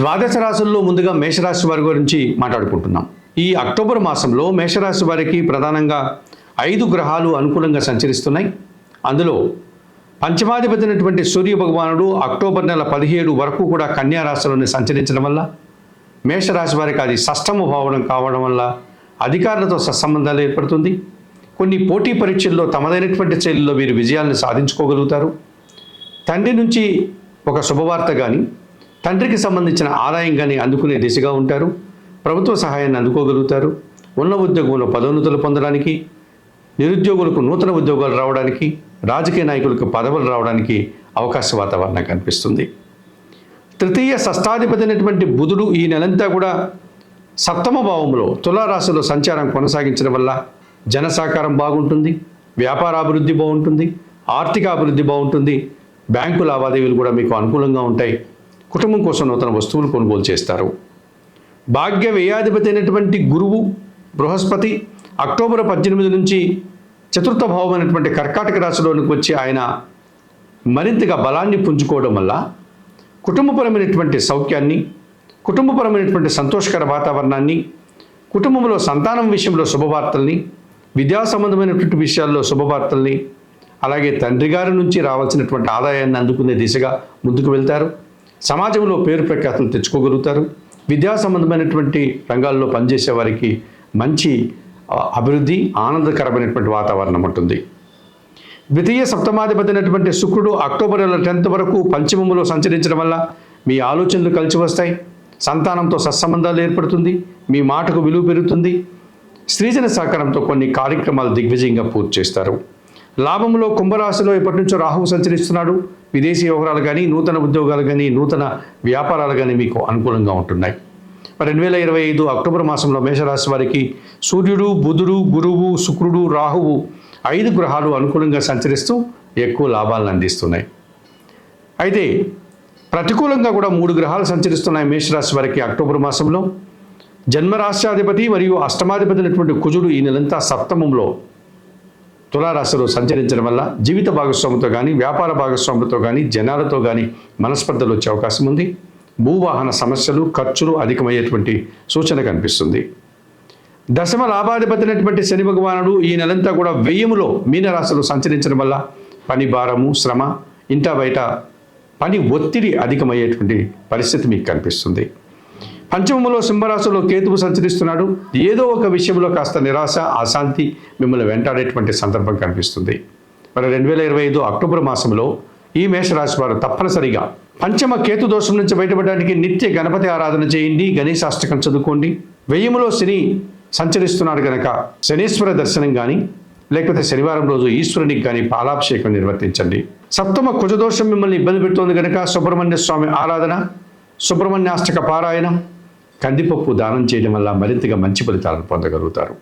ద్వాదశ రాశుల్లో ముందుగా మేషరాశి వారి గురించి మాట్లాడుకుంటున్నాం. ఈ అక్టోబర్ మాసంలో మేషరాశి వారికి ప్రధానంగా ఐదు గ్రహాలు అనుకూలంగా సంచరిస్తున్నాయి. అందులో పంచమాధిపతినటువంటి సూర్య భగవానుడు అక్టోబర్ నెల పదిహేడు వరకు కూడా కన్యా సంచరించడం వల్ల మేషరాశి వారికి అది షష్టమ భావనం కావడం వల్ల అధికారులతో సత్సంబంధాలు ఏర్పడుతుంది. కొన్ని పోటీ పరీక్షల్లో తమదైనటువంటి శైలిలో వీరు విజయాలను సాధించుకోగలుగుతారు. తండ్రి నుంచి ఒక శుభవార్త కానీ తండ్రికి సంబంధించిన ఆదాయం కానీ అందుకునే దిశగా ఉంటారు. ప్రభుత్వ సహాయాన్ని అందుకోగలుగుతారు. ఉన్న ఉద్యోగంలో పదోన్నతులు పొందడానికి నిరుద్యోగులకు నూతన ఉద్యోగాలు రావడానికి రాజకీయ నాయకులకు పదవులు రావడానికి అవకాశ వాతావరణం కనిపిస్తుంది. తృతీయ షష్టాధిపతి అయినటువంటి బుధుడు ఈ నెలంతా కూడా సప్తమ భావంలో తులారాశిలో సంచారం కొనసాగించడం వల్ల జన సహకారం బాగుంటుంది వ్యాపార అభివృద్ధి బాగుంటుంది ఆర్థిక అభివృద్ధి బాగుంటుంది బ్యాంకు లావాదేవీలు కూడా మీకు అనుకూలంగా ఉంటాయి. కుటుంబం కోసం నూతన వస్తువులు కొనుగోలు చేస్తారు. భాగ్య వ్యయాధిపతి అయినటువంటి గురువు బృహస్పతి అక్టోబర్ పద్దెనిమిది నుంచి చతుర్థ భావం అయినటువంటి కర్కాటక రాశిలోనికి వచ్చి ఆయన మరింతగా బలాన్ని పుంజుకోవడం వల్ల కుటుంబపరమైనటువంటి సౌఖ్యాన్ని కుటుంబపరమైనటువంటి సంతోషకర వాతావరణాన్ని కుటుంబంలో సంతానం విషయంలో శుభవార్తల్ని విద్యా సంబంధమైనటువంటి విషయాల్లో శుభవార్తల్ని అలాగే తండ్రి గారి నుంచి రావాల్సినటువంటి ఆదాయాన్ని అందుకునే దిశగా ముందుకు వెళ్తారు. సమాజంలో పేరు ప్రఖ్యాతులు తెచ్చుకోగలుగుతారు. విద్యా సంబంధమైనటువంటి రంగాల్లో పనిచేసే వారికి మంచి అభివృద్ధి ఆనందకరమైనటువంటి వాతావరణం ఉంటుంది. ద్వితీయ సప్తమాధిపతినటువంటి శుక్రుడు అక్టోబర్ నెల టెన్త్ వరకు పంచమంలో సంచరించడం వల్ల మీ ఆలోచనలు కలిసి వస్తాయి. సంతానంతో సత్సంబంధాలు ఏర్పడుతుంది. మీ మాటకు విలువ పెరుగుతుంది. స్త్రీజన సహకారంతో కొన్ని కార్యక్రమాలు దిగ్విజయంగా పూర్తి చేస్తారు. లాభంలో కుంభరాశిలో ఇప్పటి నుంచో రాహువు సంచరిస్తున్నాడు. విదేశీ వ్యవహారాలు కానీ నూతన ఉద్యోగాలు కానీ నూతన వ్యాపారాలు కానీ మీకు అనుకూలంగా ఉంటున్నాయి. మరి రెండు వేల ఇరవై ఐదు అక్టోబర్ మాసంలో మేషరాశి వారికి సూర్యుడు బుధుడు గురువు శుక్రుడు రాహువు ఐదు గ్రహాలు అనుకూలంగా సంచరిస్తూ ఎక్కువ లాభాలను అందిస్తున్నాయి. అయితే ప్రతికూలంగా కూడా మూడు గ్రహాలు సంచరిస్తున్నాయి మేషరాశి వారికి అక్టోబర్ మాసంలో. జన్మరాష్ట్రాధిపతి మరియు అష్టమాధిపతి అయినటువంటి కుజుడు ఈ నెలంతా సప్తమంలో తులారాశిలో సంచరించడం వల్ల జీవిత భాగస్వామితో కానీ వ్యాపార భాగస్వామితో కానీ జనాలతో కానీ మనస్పర్ధలు వచ్చే అవకాశం ఉంది. భూవాహన సమస్యలు ఖర్చులు అధికమయ్యేటువంటి సూచన కనిపిస్తుంది. దశమ లాభాధిపతినటువంటి శని భగవానుడు ఈ నెలంతా కూడా వెయ్యములో మీనరాశిలో సంచరించడం వల్ల పని భారము శ్రమ ఇంట బయట పని ఒత్తిడి అధికమయ్యేటువంటి పరిస్థితి మీకు కనిపిస్తుంది. పంచమములో సింహరాశిలో కేతువు సంచరిస్తున్నాడు. ఏదో ఒక విషయంలో కాస్త నిరాశ అశాంతి మిమ్మల్ని వెంటాడేటువంటి సందర్భం కనిపిస్తుంది. మరి రెండు వేల ఇరవై ఐదు అక్టోబర్ మాసంలో ఈ మేషరాశి వారు తప్పనిసరిగా పంచమ కేతు దోషం నుంచి బయటపడడానికి నిత్య గణపతి ఆరాధన చేయండి గణేశాష్టకం చదువుకోండి. వెయ్యిములో శని సంచరిస్తున్నాడు గనక శనీశ్వర దర్శనం కానీ లేకపోతే శనివారం రోజు ఈశ్వరునికి కానీ పాలాభిషేకం నిర్వర్తించండి. సప్తమ కుజదోషం మిమ్మల్ని ఇబ్బంది పెడుతోంది కనుక సుబ్రహ్మణ్య స్వామి ఆరాధన సుబ్రహ్మణ్యాష్టక పారాయణం కందిపప్పు దానం చేయడం వల్ల మరింతగా మంచి ఫలితాలను పొందగలుగుతారు.